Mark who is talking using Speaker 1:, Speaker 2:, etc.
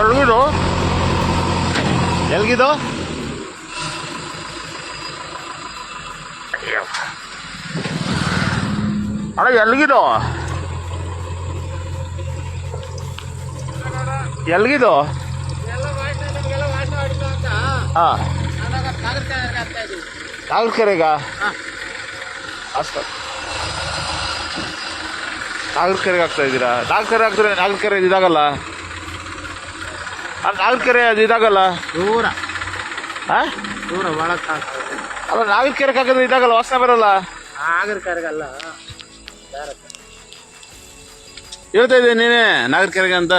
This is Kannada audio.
Speaker 1: ಎಲ್ಗಿದು ಅಣ್ಣ ಎಲ್ಗಿದು ಎಲ್ಗಿದು ಹಾಂ. ನಾಗರಕೆರೆಗ ಅಷ್ಟು. ನಾಗರಕೆರೆಗೆ ಆಗ್ತಾ ಇದ್ದೀರಾ? ನಾಗರಕೆರೆ ಆಗ್ತಾರೆ ನಾಗರಿಕರೇ ಇದಾಗಲ್ಲ? ಆ ನಾಗರಕೆರೆ ಅದು ಇದಾಗಲ್ಲ?
Speaker 2: ದೂರ.
Speaker 1: ಹಾಂ
Speaker 2: ದೂರ ಭಾಳ
Speaker 1: ಅಲ್ಲ ನಾಗರಕೆರೆಗೆ ಹಾಕಿದ್ರೆ ಇದಾಗಲ್ಲ ವಾಸನೆ ಬರಲ್ಲ?
Speaker 2: ನಾಗರಿಕರಿಗಲ್ಲ.
Speaker 1: ಹೇಳ್ತಾ ಇದ್ದೀನಿ ನೀನೇ ನಾಗರಿಕರಿಗೆ ಅಂತ.